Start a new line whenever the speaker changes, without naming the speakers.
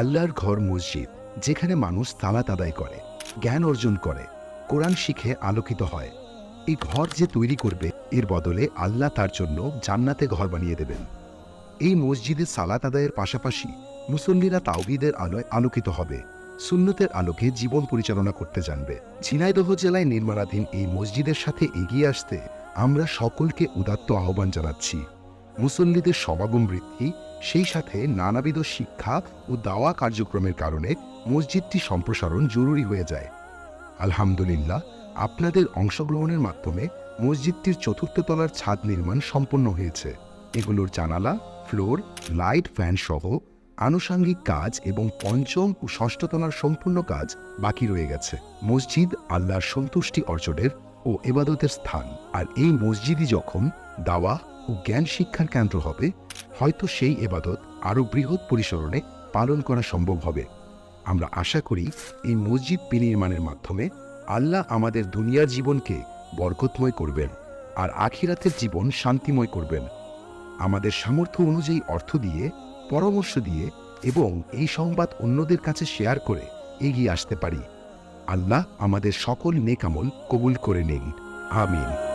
আল্লাহর ঘর মসজিদ, যেখানে মানুষ সালাত আদায় করে, জ্ঞান অর্জন করে, কোরআন শিখে আলোকিত হয়। এই ঘর যে তৈরি করবে, এর বদলে আল্লাহ তার জন্য জান্নাতে ঘর বানিয়ে দেবেন। এই মসজিদে সালাত আদায়ের পাশাপাশি মুসল্লিরা তাওহিদের আলোয় আলোকিত হবে, সুন্নতের আলোকে জীবন পরিচালনা করতে জানবে। ঝিনাইদহ জেলায় নির্মাণাধীন এই মসজিদের সাথে এগিয়ে আসতে আমরা সকলকে উদাত্ত আহ্বান জানাচ্ছি। মুসল্লিদের সমাগম বৃদ্ধি সেই সাথে নানাবিধ শিক্ষা ও দাওয়া কার্যক্রমের কারণে মসজিদটি সম্প্রসারণ জরুরি হয়ে যায়। আলহামদুলিল্লাহ, আপনাদের অংশগ্রহণের মাধ্যমে মসজিদটির চতুর্থ তলার ছাদ নির্মাণ সম্পন্ন হয়েছে। এগুলোর জানালা, ফ্লোর, লাইট ফ্যান সহ আনুষাঙ্গিক কাজ এবং পঞ্চম ও ষষ্ঠ তলার সম্পূর্ণ কাজ বাকি রয়ে গেছে। মসজিদ আল্লাহর সন্তুষ্টি অর্জনের ও এবাদতের স্থান। আর এই মসজিদই যখন দাওয়া ও জ্ঞান শিক্ষার কেন্দ্র হবে হয়তো সেই এবাদত আরও বৃহৎ পরিসরণে পালন করা সম্ভব হবে। আমরা আশা করি এই মসজিদ বিনির্মাণের মাধ্যমে আল্লাহ আমাদের দুনিয়ার জীবনকে বরকতময় করবেন আর আখিরাতের জীবন শান্তিময় করবেন। আমাদের সামর্থ্য অনুযায়ী অর্থ দিয়ে, পরামর্শ দিয়ে এবং এই সংবাদ অন্যদের কাছে শেয়ার করে এগিয়ে আসতে পারি। আল্লাহ আমাদের সকল নেকামল কবুল করে নিন। আমিন।